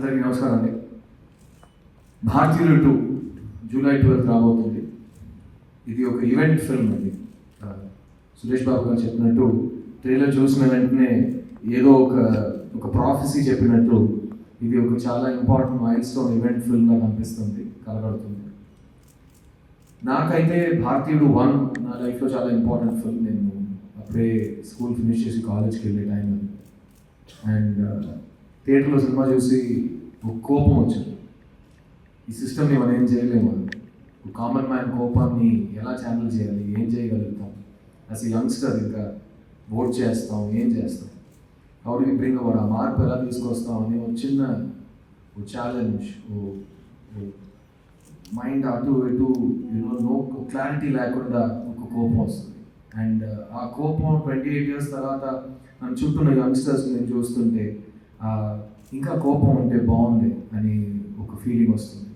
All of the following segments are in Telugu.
అందరికీ నమస్కారం అండి. భారతీయులు టూ జూలై ట్వెల్త్ రాబోతుంది. ఇది ఒక ఈవెంట్ ఫిల్మ్ అండి. సురేష్ బాబు గారు చెప్పినట్టు ట్రైలర్ చూసిన వెంటనే ఏదో ఒక ఒక ప్రాఫెసీ చెప్పినట్టు ఇది ఒక చాలా ఇంపార్టెంట్ మైల్ స్టోన్ ఈవెంట్ ఫిల్మ్గా కనిపిస్తుంది కలగడుతుంది నాకైతే భారతీయుడు వన్ నా లైఫ్లో చాలా ఇంపార్టెంట్ ఫిల్మ్ నేను అప్పుడే స్కూల్ ఫినిష్ చేసి కాలేజ్కి వెళ్ళే టైం అండ్ థియేటర్లో సినిమా చూసి ఒక కోపం వచ్చింది. ఈ సిస్టమ్ని మనం ఏం చేయలేము ఒక కామన్ మ్యాన్ కోపాన్ని ఎలా ఛానల్ చేయాలి? ఏం చేయగలుగుతాం? అసలు యంగ్స్టర్ ఇంకా ఓట్ చేస్తాం ఏం చేస్తాం? హౌడీ బ్రింగ్ అవర్ ఆ మార్పు ఎలా తీసుకొస్తాం అని ఒక చిన్న ఓ ఛాలెంజ్ ఓ మైండ్ అటు ఇటు యూనో నో క్లారిటీ లేకుండా ఒక కోపం వస్తుంది. అండ్ uh, ఆ కోపం ట్వంటీ ఎయిట్ ఇయర్స్ తర్వాత నన్ను చుట్టూ యంగ్స్టర్స్ నేను చూస్తుంటే ఇంకా కోపం ఉంటే బాగుంది అని ఒక ఫీలింగ్ వస్తుంది.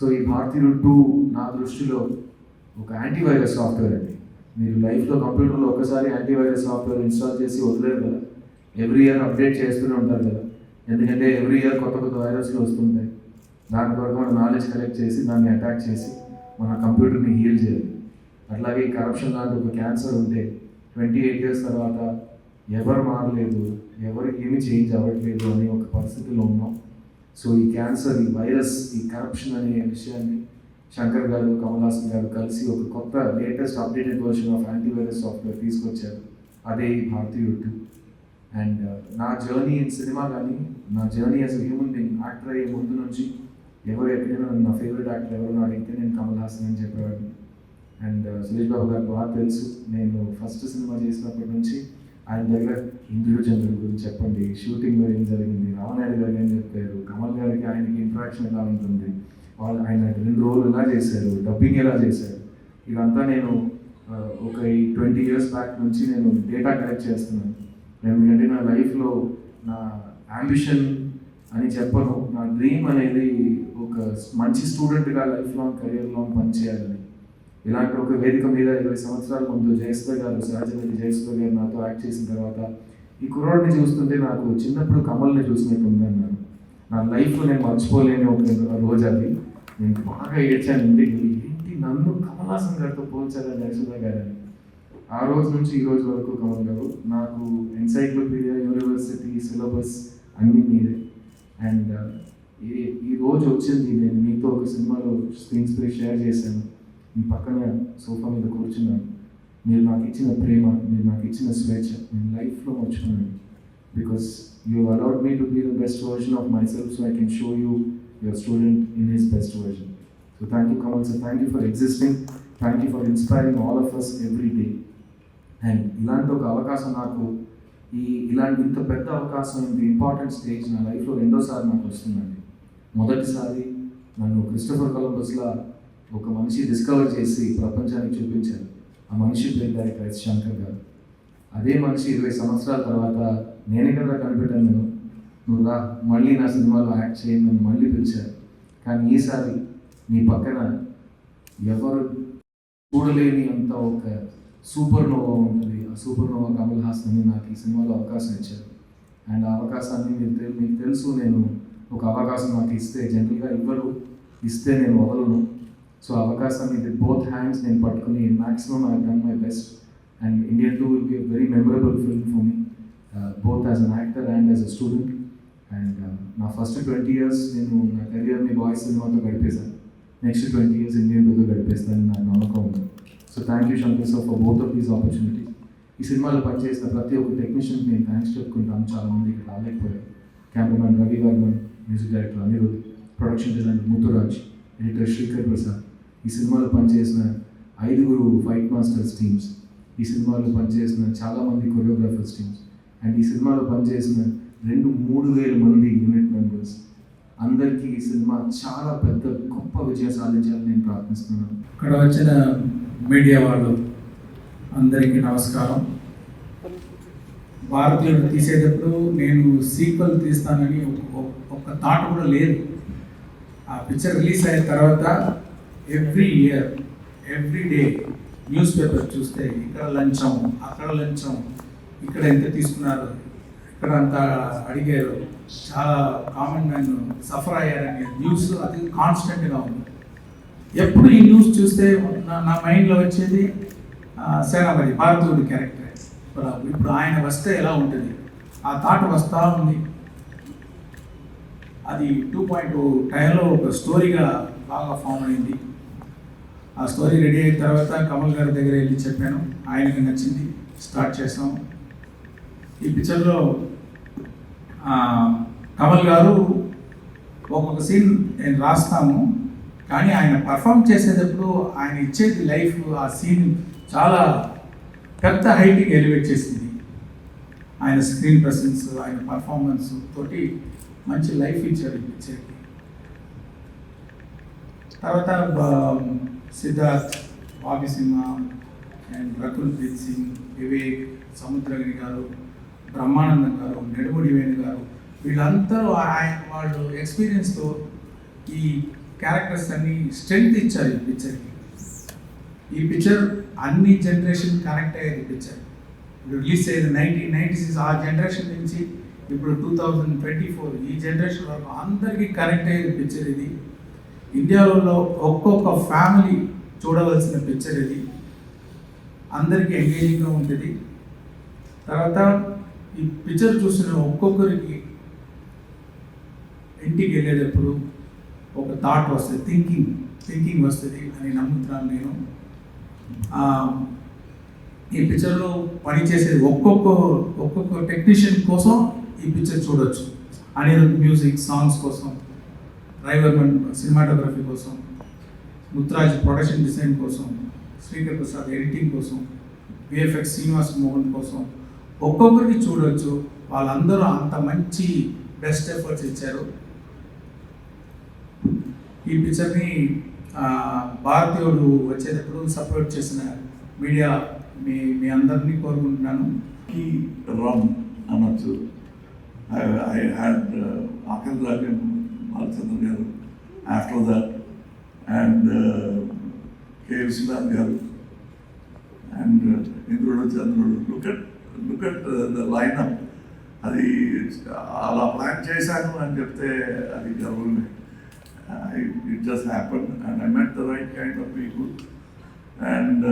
సో ఈ భారతీయుడు టూ నా దృష్టిలో ఒక యాంటీవైరస్ సాఫ్ట్వేర్ అండి. మీరు లైఫ్లో కంప్యూటర్లో ఒకసారి యాంటీవైరస్ సాఫ్ట్వేర్ ఇన్స్టాల్ చేసి వదిలేరు కదా. ఎవ్రీ ఇయర్ అప్డేట్ చేస్తూనే ఉంటారు కదా. ఎందుకంటే ఎవ్రీ ఇయర్ కొత్త కొత్త వైరస్లు వస్తుంటాయి. దాని ద్వారా మన నాలెడ్జ్ కలెక్ట్ చేసి దాన్ని అటాక్ చేసి మన కంప్యూటర్ని హీల్ చేయాలి. అట్లాగే కరప్షన్ లాంటి ఒక క్యాన్సర్ ఉంటే ట్వంటీ ఎయిట్ ఇయర్స్ తర్వాత ఎవరు మారలేదు. ఎవరు ఏమి చేంజ్ అవ్వట్లేదు అనే ఒక పరిస్థితిలో ఉన్నాం. సో ఈ క్యాన్సర్ ఈ వైరస్ ఈ కరప్షన్ అనే విషయాన్ని శంకర్ గారు కమల్ గారు కలిసి ఒక కొత్త latest updated version of antivirus software తీసుకొచ్చారు. అదే ఈ భారతీయుడు అండ్ uh, నా జర్నీ ఇన్ సినిమా కానీ నా journey as human being actor అయ్యే ముందు నుంచి ఎవరు ఎక్కడైనా నా ఫేవరెట్ యాక్టర్ ఎవరు అడిగితే నేను కమల్ హాసన్ అని చెప్పేవాడిని. అండ్ uh, సురేష్ బాబు గారు బాగా తెలుసు. నేను ఫస్ట్ సినిమా చేసినప్పటి నుంచి ఆయన దగ్గర ఇంద్రుడు గురించి చెప్పండి. షూటింగ్ ఏం జరిగింది? రామనాయుడు గారు ఏం చెప్పారు? కమల్ గారికి ఆయనకి ఇంట్రాక్షన్ ఎలా ఉంటుంది? వాళ్ళు ఆయన రెండు రోజులు ఎలా చేశారు? డబ్బింగ్ ఎలా చేశారు? ఇదంతా నేను ఒక ఈ ట్వంటీ ఇయర్స్ బ్యాక్ నుంచి నేను డేటా కలెక్ట్ చేస్తున్నాను. ఎందుకంటే నా లైఫ్లో నా అంబిషన్ అని చెప్పను. నా డ్రీమ్ అనేది ఒక మంచి స్టూడెంట్గా లైఫ్ లాంగ్ కెరీర్ లాంగ్ పనిచేయాలని. ఇలాంటి ఒక వేదిక మీద ఇరవై సంవత్సరాల ముందు జయసుధ గారు సహజనది జయసుధ గారు నాతో యాక్ట్ చేసిన తర్వాత ఈ కుర్రాడిని చూస్తుంటే నాకు చిన్నప్పుడు కమల్ని చూసినట్టు ఉందన్నాను నా లైఫ్లో నేను మర్చిపోలేని ఒక రోజు అది. నేను బాగా ఏడ్చాను. ఇంటికి ఏంటి నన్ను కమలాసం గారితో పోల్చాలని యశోద గారు? ఆ రోజు నుంచి ఈ రోజు వరకు కమల్ గారు నాకు ఎన్సైక్లోపీడియా యూనివర్సిటీ సిలబస్ అన్నీ మీరే. అండ్ uh, ఈ ఈ రోజు వచ్చింది నేను మీతో ఒక సినిమాలో స్క్రీన్ స్ప్రే షేర్ చేశాను. మీ పక్కన సోఫా మీద కూర్చున్నాను. మీరు నాకు ఇచ్చిన ప్రేమ మీరు నాకు ఇచ్చిన స్వేచ్ఛ నేను లైఫ్లో మర్చిపోయాను because you allowed me to be the best version of myself so I can show you your student in his best version so thank you Kamal sir thank you for existing thank you for inspiring all of us every day and ఇలాంటి ఒక అవకాశం నాకు ఈ ఇలాంటి ఇంత పెద్ద అవకాశం ఇంత ఇంపార్టెంట్ స్టేజ్ నా లైఫ్లో రెండోసారి నాకు వస్తుందండి. మొదటిసారి నన్ను క్రిస్టఫర్ కొలంబస్లా ఒక మనిషి డిస్కవర్ చేసి ప్రపంచానికి చూపించారు. ఆ మనిషి పేరు డైరెక్టర్ ఎస్ శంకర్ గారు. అదే మనిషి ఇరవై సంవత్సరాల తర్వాత నేనే కదా కనిపెట్టాను నేను. నువ్వు రా మళ్ళీ నా సినిమాలో యాక్ట్ చేయండి నన్ను మళ్ళీ పిలిచారు. కానీ ఈసారి నీ పక్కన ఎవరు చూడలేని అంత ఒక సూపర్ నోవా ఉంటుంది. ఆ సూపర్ నోవా కమల్ హాసన్ అని నాకు ఈ సినిమాలో అవకాశం ఇచ్చారు. అండ్ ఆ అవకాశాన్ని మీరు మీకు తెలుసు నేను ఒక అవకాశం నాకు ఇస్తే జనరల్గా ఇవ్వరు ఇస్తే నేను వదలను. సో అవకాశం ఇది బోత్ హ్యాండ్స్ నేను పట్టుకుని maximum I done my best and Indian two will be very memorable film for me both as an actor and as a student and నా ఫస్ట్ ట్వంటీ ఇయర్స్ నేను నా కెరియర్ని బాయ్స్ సినిమాతో గడిపేశాను. నెక్స్ట్ ట్వంటీ ఇయర్స్ ఇండియన్ టూతో గడిపేస్తాను నా నమ్మకం ఉంది. So thank you Shankar sir for both of these opportunities ఈ సినిమాలో పనిచేసిన ప్రతి ఒక్క టెక్నీషియన్కి నేను థ్యాంక్స్ చెప్పుకుంటాను. చాలా మంది ఇక్కడ రాలేకపోయారు. Cameraman Ravi Varman music director Anirudh production designer Muthuraj editor Sreekar Prasad. ఈ సినిమాలో పనిచేసిన ఐదుగురు ఫైట్ మాస్టర్స్ టీమ్స్ ఈ సినిమాలో పనిచేసిన చాలామంది కొరియోగ్రాఫర్స్ టీమ్స్ అండ్ ఈ సినిమాలో పనిచేసిన రెండు మూడు వేల మంది యూనిట్ మెంబర్స్ అందరికీ ఈ సినిమా చాలా పెద్ద గొప్ప విజయం సాధించాలని నేను ప్రార్థిస్తున్నాను. ఇక్కడ వచ్చిన మీడియా వాళ్ళు అందరికీ నమస్కారం. భారతీయుడు తీసేటప్పుడు నేను సీక్వెల్ తీస్తానని ఒక్క థాట్ కూడా లేదు. ఆ పిక్చర్ రిలీజ్ అయిన తర్వాత every year every day newspaper చూస్తే ఇక్కడ లంచం అక్కడ లంచం ఇక్కడ ఎంత తీసుకున్నారు ఇక్కడ అంత అడిగారు. చాలా కామన్ మ్యాన్ సఫర్ అయ్యారనే న్యూస్ అది కాన్స్టెంట్గా ఉంది. ఎప్పుడు ఈ న్యూస్ చూస్తే నా నా మైండ్లో వచ్చేది సేనాపతి భారతీయుడి క్యారెక్టర్ ఇప్పుడు ఇప్పుడు ఆయన వస్తే ఎలా ఉంటుంది? ఆ థాట్ వస్తూ ఉంది. అది టూ పాయింట్ టైంలో ఒక స్టోరీగా బాగా ఫామ్ అయింది. ఆ స్టోరీ రెడీ అయిన తర్వాత కమల్ గారి దగ్గర వెళ్ళి చెప్పాను. ఆయనకి నచ్చింది. స్టార్ట్ చేసాం ఈ పిక్చర్లో కమల్ గారు ఒక్కొక్క సీన్ నేను రాస్తాము కానీ ఆయన పర్ఫామ్ చేసేటప్పుడు ఆయన ఇచ్చేది లైఫ్ ఆ సీన్ చాలా పెద్ద హైట్కి ఎలివేట్ చేసింది. ఆయన స్క్రీన్ ప్రెసెన్స్ ఆయన పర్ఫార్మెన్స్ తోటి మంచి లైఫ్ ఇచ్చాడు ఈ పిక్చర్కి. తర్వాత సిద్ధార్థ్ బాబీ సింహ అండ్ రకుల్ప్రీత్ సింగ్ వివేక్ సముద్రగిరి గారు బ్రహ్మానందం గారు నెడుముడి వేణు గారు వీళ్ళందరూ ఆయన వాళ్ళు ఎక్స్పీరియన్స్తో ఈ క్యారెక్టర్స్ అన్ని స్ట్రెంగ్త్ ఇచ్చారు ఈ పిక్చర్కి ఈ పిక్చర్ అన్ని జనరేషన్ కనెక్ట్ అయ్యేది పిక్చర్ ఇప్పుడు రిలీజ్ అయ్యేది నైన్టీన్ నైన్టీ సిక్స్ ఆ జనరేషన్ నుంచి ఇప్పుడు టూ థౌజండ్ ట్వంటీ ఫోర్ ఈ జనరేషన్ వరకు అందరికీ కనెక్ట్ అయ్యేది పిక్చర్ ఇది. ఇండియాలో ఒక్కొక్క ఫ్యామిలీ చూడవలసిన పిక్చర్ ఇది. అందరికీ ఎంగేజింగ్గా ఉంటుంది. తర్వాత ఈ పిక్చర్ చూసిన ఒక్కొక్కరికి ఇంటికి వెళ్ళేటప్పుడు ఒక థాట్ వస్తుంది థింకింగ్ థింకింగ్ వస్తుంది అని నమ్ముతున్నాను నేను. ఈ పిక్చర్లో పనిచేసేది ఒక్కొక్క ఒక్కొక్క టెక్నీషియన్ కోసం ఈ పిక్చర్ చూడొచ్చు. అనిరుద్ మ్యూజిక్ సాంగ్స్ కోసం. డ్రైవర్మన్ సినిమాటోగ్రఫీ కోసం ముత్రాజ్ ప్రొడక్షన్ డిజైన్ కోసం శ్రీకర్ ప్రసాద్ ఎడిటింగ్ కోసం విఎఫ్ఎక్స్ శ్రీనివాస్ మోహన్ కోసం ఒక్కొక్కరికి చూడవచ్చు వాళ్ళందరూ అంత మంచి బెస్ట్ ఎఫర్ట్స్ ఇచ్చారు. ఈ పిక్చర్ని భారతీయుడు వచ్చేటప్పుడు సపోర్ట్ చేసిన మీడియా మీ మీ అందరినీ కోరుకుంటున్నాను. కి రమ్ అనొచ్చు. ఐ ఐ హ్యాడ్ ఆఖరి Balachandra garu after that and K Viswanath garu and Indrudu Chandrudu look at look at the lineup అది అలా ప్లాన్ చేశాను అని చెప్తే అది గర్వమే it just happen and I met the right kind of people and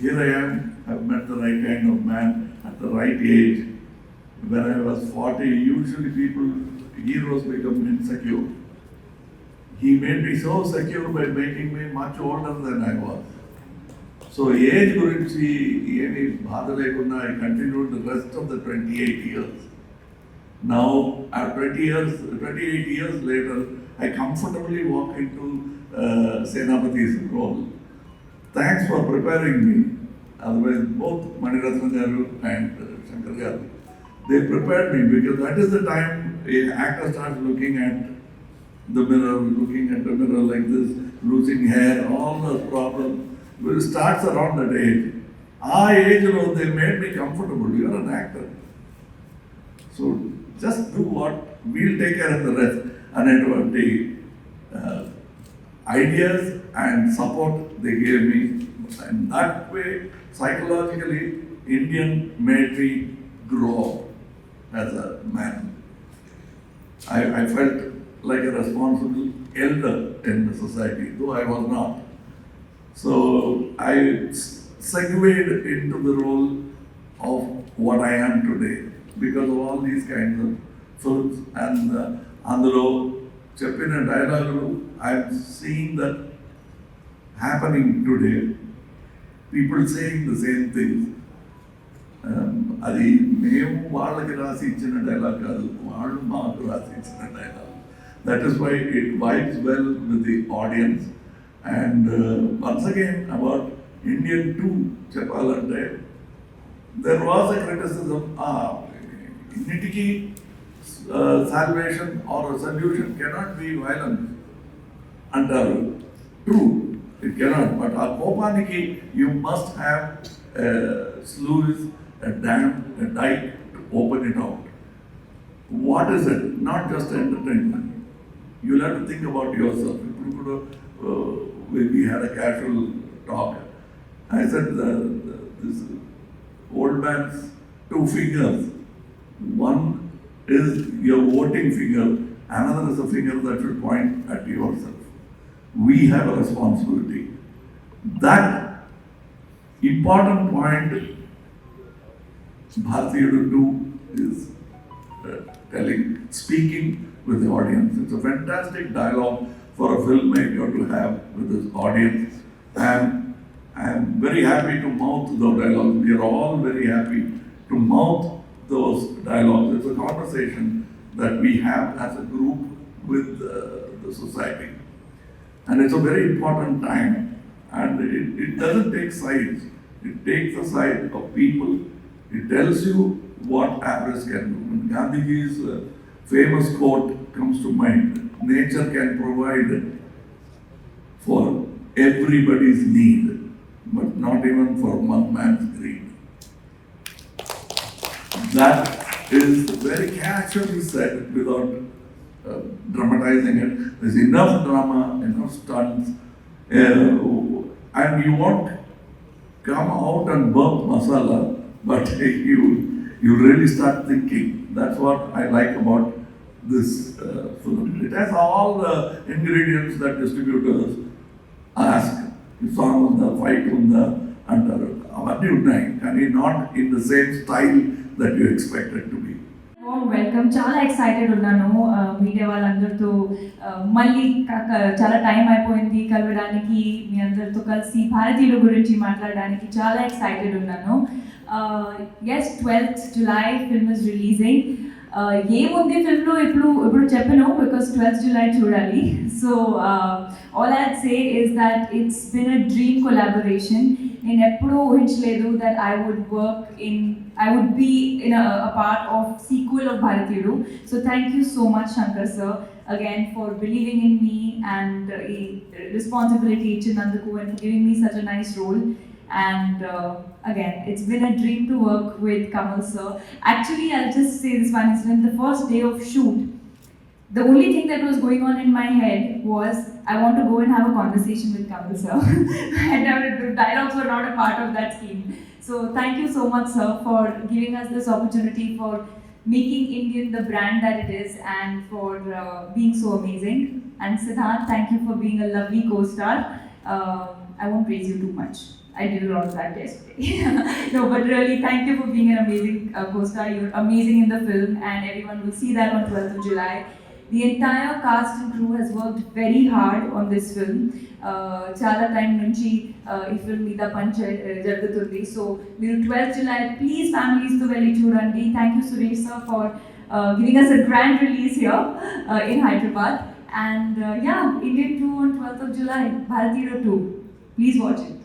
here I I I met the right kind of man at the right age when I I was 40, usually people, heroes become insecure. He made me so secure by making me much older than I was. So age గురించి ఏమి బాధ లేకుండా I continued the rest of the 28 years. Now, at 20 years, 28 years later, I comfortably walk into uh, Senapati's role. Thanks for preparing me. Otherwise, both Maniratna Garu and uh, Shankar Garu, they prepared me because that is the time an actor starts looking at the mirror, looking at the mirror like this, losing hair, all the problem will starts around that age. Our age, you know, they made me comfortable. You are an actor. So just do what we'll take care of the rest. And it was the uh, ideas and support they gave me. And that way, psychologically, Indian military grow up as a man. I, I felt like a responsible elder in the society, though I was not. So I s- segued into the role of what I am today because of all these kinds of films and uh, అందులో చెప్పిన డైలాగులు I'm seeing that happening today people saying the same things Um, అది మేము వాళ్ళకి రాసి ఇచ్చిన డైలాగ్ కాదు వాళ్ళు మాకు రాసి ఇచ్చిన dialogue that is why it vibes well with the audience and once again about Indian too చెప్పాలంటే there was a criticism ఇన్నిటికీ salvation or solution cannot be violence అంటారు ట్రూ ఇట్ కెనాట్ బట్ ఆ కోపానికి you must have sluice a dam, a dike to open it out. What is it? Not just entertainment. You'll have to think about yourself. People could have, uh, we had a casual talk. I said, the, the, this old man's two fingers. One is your voting finger, another is a finger that should point at yourself. We have a responsibility. That important point Bharatiya to do is uh, telling, speaking with the audience. It's a fantastic dialogue for a filmmaker to have with his audience. And I'm very happy to mouth those dialogues. We are all very happy to mouth those dialogues. It's a conversation that we have as a group with uh, the society. And it's a very important time. And it, it doesn't take sides. It takes the side of people. It tells you what avarice can do. When Gandhiji's uh, famous quote comes to mind, nature can provide for everybody's need, but not even for one man's greed. That is very casually said without uh, dramatizing it. There's enough drama, enough stunts, uh, and you won't come out and burp masala, but you you really start thinking. That's what I like about this uh, film. It has all the ingredients that distributors ask. Song ఉందా ఫైట్ ఉందా అంటారు అవన్నీ ఉన్నాయి కానీ not in the same style that you expected to be welcome చాలా ఎక్సైటెడ్ ఉన్నాను uh, మీడియా వాళ్ళందరితో uh, మళ్ళీ చాలా టైం అయిపోయింది కలవడానికి మీ అందరితో కలిసి భారతీయుల గురించి మాట్లాడడానికి చాలా ఎక్సైటెడ్ ఉన్నాను as twelfth July film is releasing ఏముంది ఫిల్మ్లో ఇప్పుడు ఇప్పుడు చెప్పను బికాస్ ట్వెల్త్ జులై చూడాలి so all I say is that it's been a dream collaboration నేను ఎప్పుడూ ఊహించలేదు that I would work in I would be in a part of sequel of Bharateeyudu so thank you so much Shankar sir again for believing in me and ఈ రెస్పాన్సిబిలిటీ ఇచ్చినందుకు and for giving me such a nice role and uh, again it's been a dream to work with kamal sir actually i'll just say this one incident the first day of shoot the only thing that was going on in my head was I want to go and have a conversation with Kamal sir. and the dialogues were not a part of that scheme. So thank you so much, sir, for giving us this opportunity for making Indian the brand that it is and for uh, being so amazing. And Siddharth, thank you for being a lovely co-star. Uh, I won't praise you too much. I did a lot of that yesterday. no, but really, thank you for being an amazing uh, co-star. You're amazing in the film, and everyone will see that on 12th of July. The entire cast and crew has worked very hard on this film. Uh, చాలా టైం నుంచి uh, ఈ ఫిల్మ్ మీద పని చే- జరుగుతుంది సో మీరు ట్వెల్త్ జులై ప్లీజ్ ఫ్యామిలీస్తో వెళ్ళి చూడండి thank you Suresh sir for giving us a grand release here in Hyderabad and yeah Indian too on twelfth of July Bharatiya two please watch it